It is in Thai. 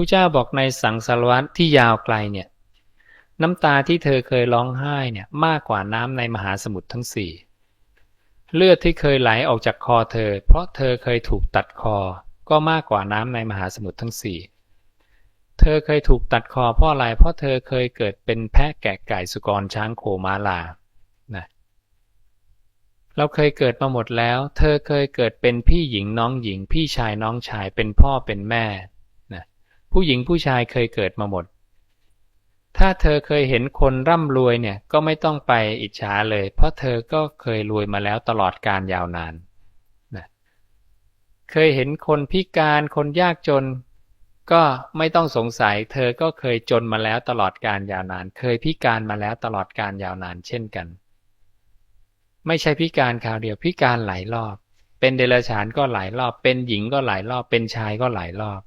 ผู้เจ้าบอกในสังสารวัตรที่ยาวไกลเนี่ย น้ำตาที่เธอเคยร้องไห้เนี่ยมากกว่าน้ำในมหาสมุทรทั้งสี่เลือดที่เคยไหลออกจากคอเธอ เพราะเธอเคยถูกตัดคอ ก็มากกว่าน้ำในมหาสมุทรทั้งสี่เธอเคยถูกตัดคอเพราะอะไร เพราะเธอเคยเกิดเป็นแพะแกะไก่สุกรช้างโคมาลานะเราเคยเกิดมาหมดแล้ว เธอเคยเกิดเป็นพี่หญิงน้องหญิง พี่ชายน้องชาย เป็นพ่อเป็นแม่ ผู้หญิงผู้ชายเคยเกิดมาหมด ถ้าเธอเคยเห็นคนร่ำรวยเนี่ยก็ไม่ต้องไปอิจฉาเลย เพราะเธอก็เคยรวยมาแล้วตลอดการยาวนานนะเคยเห็นคนพิการคนยากจน ก็ไม่ต้องสงสัย เธอก็เคยจนมาแล้วตลอดการยาวนาน เคยพิการมาแล้วตลอดการยาวนานเช่นกัน ไม่ใช่พิการคราวเดียวพิการหลายรอบ เป็นเดรัจฉานก็หลายรอบ เป็นหญิงก็หลายรอบเป็นชายก็หลายรอบ